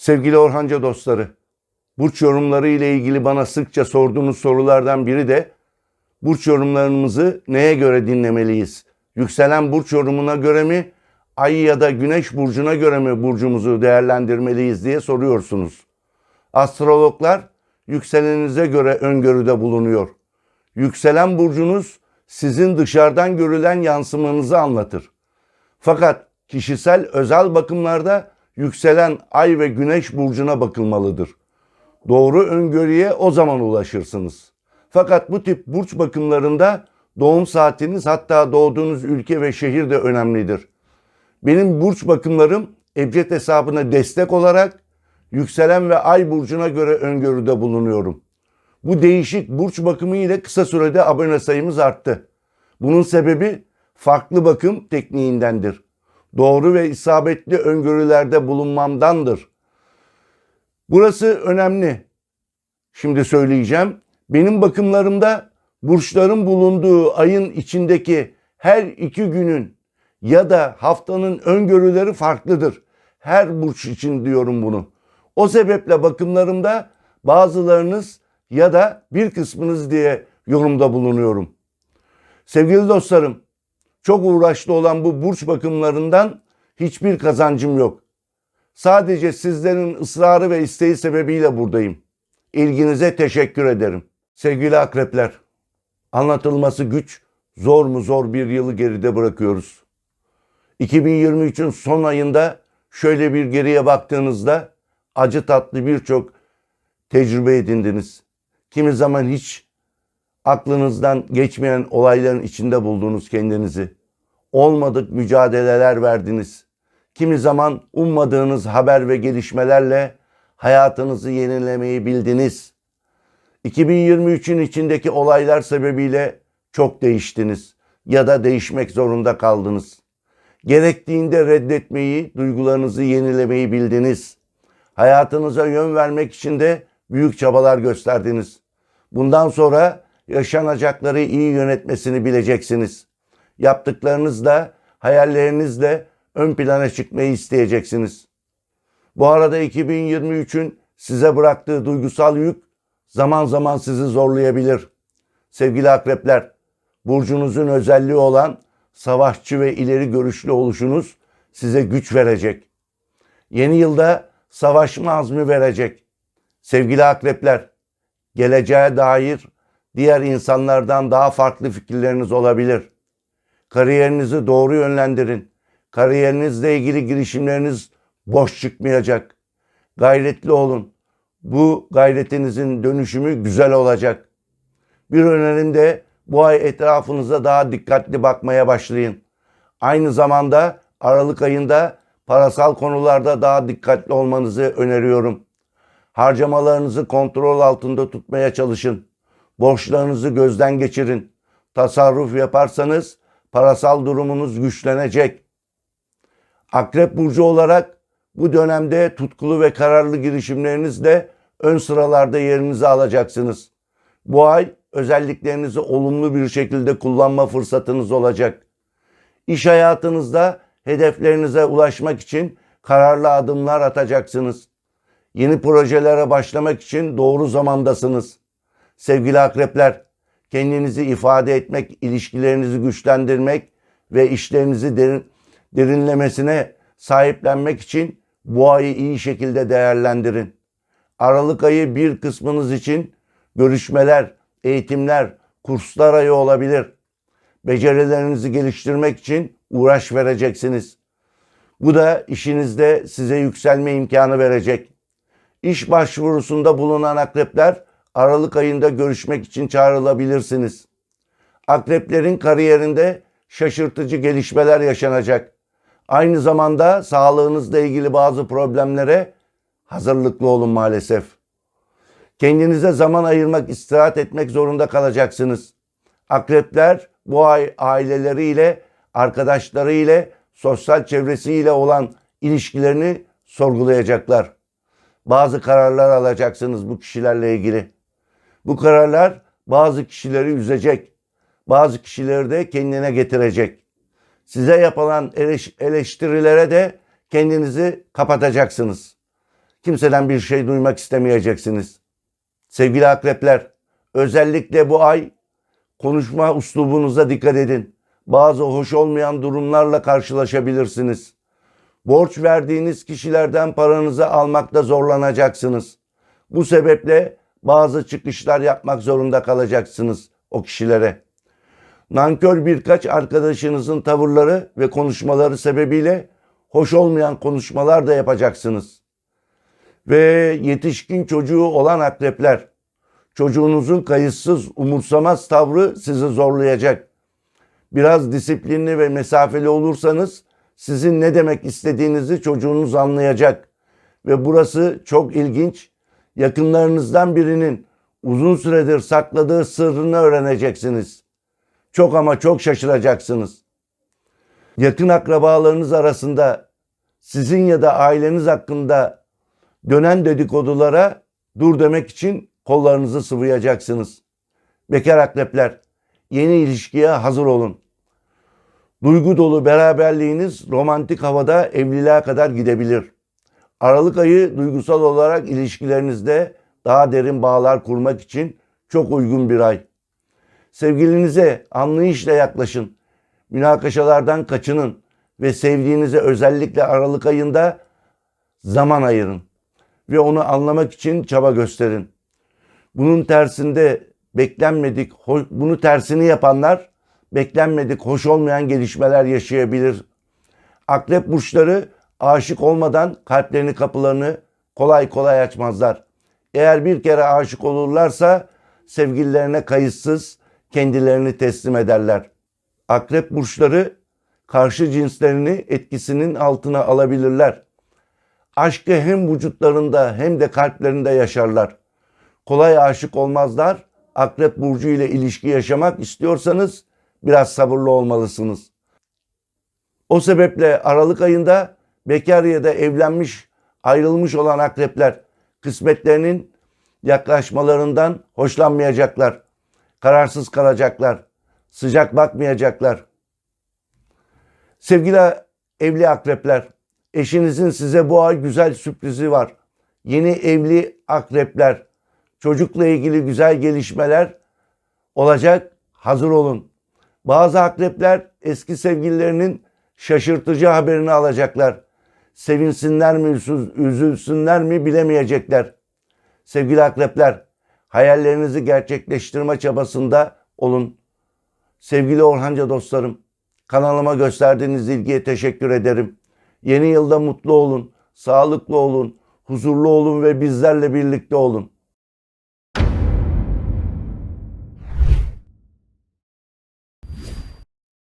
Sevgili Orhanca dostları, burç yorumları ile ilgili bana sıkça sorduğunuz sorulardan biri de burç yorumlarımızı neye göre dinlemeliyiz? Yükselen burç yorumuna göre mi, ay ya da güneş burcuna göre mi burcumuzu değerlendirmeliyiz diye soruyorsunuz. Astrologlar yükseleninize göre öngörüde bulunuyor. Yükselen burcunuz sizin dışarıdan görülen yansımanızı anlatır. Fakat kişisel özel bakımlarda yükselen ay ve güneş burcuna bakılmalıdır. Doğru öngörüye o zaman ulaşırsınız. Fakat bu tip burç bakımlarında doğum saatiniz hatta doğduğunuz ülke ve şehir de önemlidir. Benim burç bakımlarım Ebced hesabına destek olarak yükselen ve ay burcuna göre öngörüde bulunuyorum. Bu değişik burç bakımı ile kısa sürede abone sayımız arttı. Bunun sebebi farklı bakım tekniğindendir. Doğru ve isabetli öngörülerde bulunmamdandır. Burası önemli. Şimdi söyleyeceğim. Benim bakımlarımda burçların bulunduğu ayın içindeki her iki günün ya da haftanın öngörüleri farklıdır. Her burç için diyorum bunu. O sebeple bakımlarımda bazılarınız ya da bir kısmınız diye yorumda bulunuyorum. Sevgili dostlarım, çok uğraşlı olan bu burç bakımlarından hiçbir kazancım yok. Sadece sizlerin ısrarı ve isteği sebebiyle buradayım. İlginize teşekkür ederim. Sevgili akrepler, anlatılması güç, zor mu zor bir yılı geride bırakıyoruz. 2023'ün son ayında şöyle bir geriye baktığınızda acı tatlı birçok tecrübe edindiniz. Kimi zaman hiç aklınızdan geçmeyen olayların içinde buldunuz kendinizi. Olmadık mücadeleler verdiniz. Kimi zaman ummadığınız haber ve gelişmelerle hayatınızı yenilemeyi bildiniz. 2023'ün içindeki olaylar sebebiyle çok değiştiniz ya da değişmek zorunda kaldınız. Gerektiğinde reddetmeyi, duygularınızı yenilemeyi bildiniz. Hayatınıza yön vermek için de büyük çabalar gösterdiniz. Bundan sonra yaşanacakları iyi yönetmesini bileceksiniz. Yaptıklarınızla, hayallerinizle ön plana çıkmayı isteyeceksiniz. Bu arada 2023'ün size bıraktığı duygusal yük zaman zaman sizi zorlayabilir. Sevgili akrepler, burcunuzun özelliği olan savaşçı ve ileri görüşlü oluşunuz size güç verecek. Yeni yılda savaşma azmi verecek. Sevgili akrepler, geleceğe dair diğer insanlardan daha farklı fikirleriniz olabilir. Kariyerinizi doğru yönlendirin. Kariyerinizle ilgili girişimleriniz boş çıkmayacak. Gayretli olun. Bu gayretinizin dönüşümü güzel olacak. Bir önerim de bu ay etrafınıza daha dikkatli bakmaya başlayın. Aynı zamanda Aralık ayında parasal konularda daha dikkatli olmanızı öneriyorum. Harcamalarınızı kontrol altında tutmaya çalışın. Borçlarınızı gözden geçirin. Tasarruf yaparsanız parasal durumunuz güçlenecek. Akrep burcu olarak bu dönemde tutkulu ve kararlı girişimlerinizle ön sıralarda yerinizi alacaksınız. Bu ay özelliklerinizi olumlu bir şekilde kullanma fırsatınız olacak. İş hayatınızda hedeflerinize ulaşmak için kararlı adımlar atacaksınız. Yeni projelere başlamak için doğru zamandasınız. Sevgili akrepler, kendinizi ifade etmek, ilişkilerinizi güçlendirmek ve işlerinizi derin, derinlemesine sahiplenmek için bu ayı iyi şekilde değerlendirin. Aralık ayı bir kısmınız için görüşmeler, eğitimler, kurslar ayı olabilir. Becerilerinizi geliştirmek için uğraş vereceksiniz. Bu da işinizde size yükselme imkanı verecek. İş başvurusunda bulunan akrepler Aralık ayında görüşmek için çağrılabilirsiniz. Akreplerin kariyerinde şaşırtıcı gelişmeler yaşanacak. Aynı zamanda sağlığınızla ilgili bazı problemlere hazırlıklı olun maalesef. Kendinize zaman ayırmak, istirahat etmek zorunda kalacaksınız. Akrepler bu ay aileleriyle, arkadaşlarıyla, sosyal çevresiyle olan ilişkilerini sorgulayacaklar. Bazı kararlar alacaksınız bu kişilerle ilgili. Bu kararlar bazı kişileri üzecek. Bazı kişileri de kendine getirecek. Size yapılan eleştirilere de kendinizi kapatacaksınız. kimseden bir şey duymak istemeyeceksiniz. Sevgili akrepler, özellikle bu ay konuşma uslubunuza dikkat edin. Bazı hoş olmayan durumlarla karşılaşabilirsiniz. Borç verdiğiniz kişilerden paranızı almakta zorlanacaksınız. Bu sebeple bazı çıkışlar yapmak zorunda kalacaksınız o kişilere. Nankör birkaç arkadaşınızın tavırları ve konuşmaları sebebiyle hoş olmayan konuşmalar da yapacaksınız. Ve yetişkin çocuğu olan akrepler, çocuğunuzun kayıtsız, umursamaz tavrı sizi zorlayacak. Biraz disiplinli ve mesafeli olursanız sizin ne demek istediğinizi çocuğunuz anlayacak. Ve burası çok ilginç. Yakınlarınızdan birinin uzun süredir sakladığı sırrını öğreneceksiniz. Çok ama çok şaşıracaksınız. Yakın akrabalarınız arasında sizin ya da aileniz hakkında dönen dedikodulara dur demek için kollarınızı sıvayacaksınız. Bekar akrepler, yeni ilişkiye hazır olun. Duygu dolu beraberliğiniz romantik havada evliliğe kadar gidebilir. Aralık ayı duygusal olarak ilişkilerinizde daha derin bağlar kurmak için çok uygun bir ay. Sevgilinize anlayışla yaklaşın. Münakaşalardan kaçının ve sevdiğinize özellikle Aralık ayında zaman ayırın ve onu anlamak için çaba gösterin. Bunun tersinde beklenmedik, bunu tersini yapanlar beklenmedik, hoş olmayan gelişmeler yaşayabilir. Akrep burçları aşık olmadan kalplerini kapılarını kolay kolay açmazlar. Eğer bir kere aşık olurlarsa sevgililerine kayıtsız kendilerini teslim ederler. Akrep burçları karşı cinslerini etkisinin altına alabilirler. Aşkı hem vücutlarında hem de kalplerinde yaşarlar. Kolay aşık olmazlar. Akrep burcu ile ilişki yaşamak istiyorsanız biraz sabırlı olmalısınız. O sebeple Aralık ayında bekar ya da evlenmiş, ayrılmış olan akrepler kısmetlerinin yaklaşmalarından hoşlanmayacaklar. Kararsız kalacaklar. Sıcak bakmayacaklar. Sevgili evli akrepler, eşinizin size bu ay güzel sürprizi var. Yeni evli akrepler, çocukla ilgili güzel gelişmeler olacak. Hazır olun. Bazı akrepler eski sevgililerinin şaşırtıcı haberini alacaklar. Sevinsinler mi, üzülsünler mi bilemeyecekler. Sevgili akrepler, hayallerinizi gerçekleştirme çabasında olun. Sevgili Orhanca dostlarım, kanalıma gösterdiğiniz ilgiye teşekkür ederim. Yeni yılda mutlu olun, sağlıklı olun, huzurlu olun ve bizlerle birlikte olun.